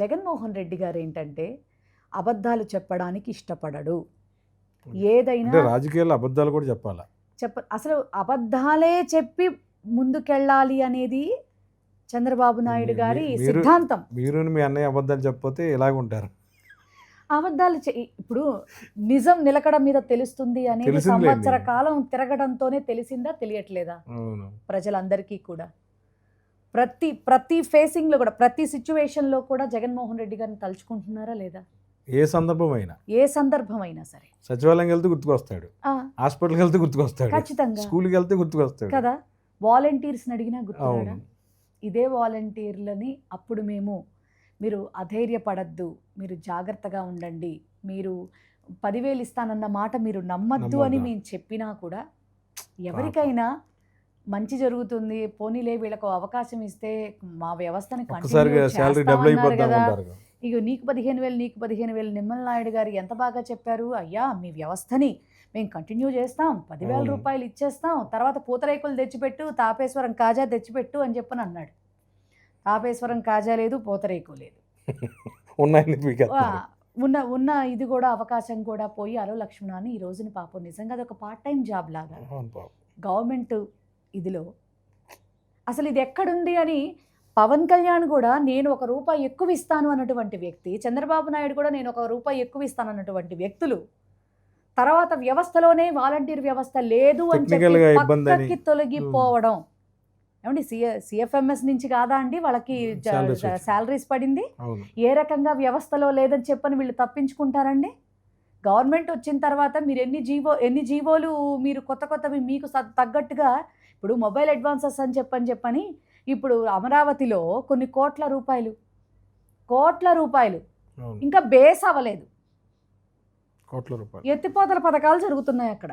జగన్మోహన్ రెడ్డి గారు ఏంటంటే అబద్ధాలు చెప్పడానికి ఇష్టపడడు. ఏదైనా రాజకీయాల్లో అబద్ధాలు కూడా చెప్పాలా? చెప్ప అసలు అబద్ధాలే చెప్పి ముందుకెళ్ళాలి అనేది చంద్రబాబు నాయుడు గారి సిద్ధాంతం. మీరు మీ అన్నయ్య అబద్ధాలు చెప్పకపోతే ఇలాగ ఉంటారు అబద్ధాలు ఇప్పుడు నిజం నిలకడ మీద తెలుస్తుంది అనేది. సంవత్సర కాలం తిరగడంతోనే తెలిసిందా తెలియట్లేదా? ప్రజలందరికీ కూడా. ప్రతి ప్రతి ఫేసింగ్లో కూడా ప్రతి సిచ్యువేషన్లో కూడా జగన్మోహన్ రెడ్డి గారిని తలుచుకుంటున్నారా లేదా? ఏ సందర్భం అయినా ఏ సందర్భం అయినా సరే. సచివాలయం వెళ్తే గుర్తుకొస్తాడు. హాస్పిటల్కి వెళ్తే గుర్తుకొస్తాడు. ఖచ్చితంగా. స్కూల్కి వెళ్తే గుర్తుకొస్తాడు. కదా? వాలంటీర్స్ని అడిగినా అవును. ఇదే వాలంటీర్లని అప్పుడు మేము మీరు అధైర్యపడద్దు మీరు జాగ్రత్తగా ఉండండి మీరు పదివేలు ఇస్తానన్న మాట మీరు నమ్మద్దు అని? మేము చెప్పినా కూడా ఎవరికైనా మంచి జరుగుతుంది పోనీలే వీళ్ళకు అవకాశం ఇస్తే మా వ్యవస్థని అయిపోద్దాం కదా. ఇక నీకు పదిహేను వేలు నీకు పదిహేను వేలు నిమ్మల నాయుడు గారు ఎంత బాగా చెప్పారు? అయ్యా మీ వ్యవస్థని మేము కంటిన్యూ చేస్తాం. పదివేల. రూపాయలు ఇచ్చేస్తాం. తర్వాత పూతరేకులు తెచ్చిపెట్టు తాపేశ్వరం కాజా తెచ్చిపెట్టు అని చెప్పని అన్నాడు. తాపేశ్వరం కాజా లేదు పూతరేకు లేదు. ఉన్న ఉన్న ఇది కూడా అవకాశం కూడా పోయి అలో లక్ష్మణ అని ఈ రోజున పాపం నిజంగా అది ఒక పార్ట్ టైం జాబ్ లాగా. గవర్నమెంట్ ఇదిలో. అసలు ఇది ఎక్కడుంది అని పవన్ కళ్యాణ్ కూడా నేను ఒక రూపాయి ఎక్కువ ఇస్తాను అన్నటువంటి వ్యక్తి చంద్రబాబు నాయుడు కూడా నేను ఒక రూపాయి ఎక్కువ ఇస్తాను అన్నటువంటి వ్యక్తులు. తర్వాత వ్యవస్థలోనే వాలంటీర్ వ్యవస్థ లేదు అని చెప్పి. పక్కకి తొలగిపోవడం. ఏమండి? సిఎ సిఎఫ్ఎంఎస్ నుంచి కాదా అండి? వాళ్ళకి. శాలరీస్ పడింది. ఏ రకంగా వ్యవస్థలో లేదని చెప్పని వీళ్ళు తప్పించుకుంటారండి? గవర్నమెంట్ వచ్చిన తర్వాత మీరు ఎన్ని జీవో ఎన్ని జీవోలు మీరు కొత్త కొత్తవి మీకు తగ్గట్టుగా ఇప్పుడు మొబైల్ అడ్వాన్సెస్ అని చెప్పని చెప్పని ఇప్పుడు అమరావతిలో కొన్ని కోట్ల రూపాయలు కోట్ల రూపాయలు. ఇంకా బేస్ అవ్వలేదు. కోట్ల రూపాయలు. ఎత్తిపోతల పథకాలు జరుగుతున్నాయి అక్కడ.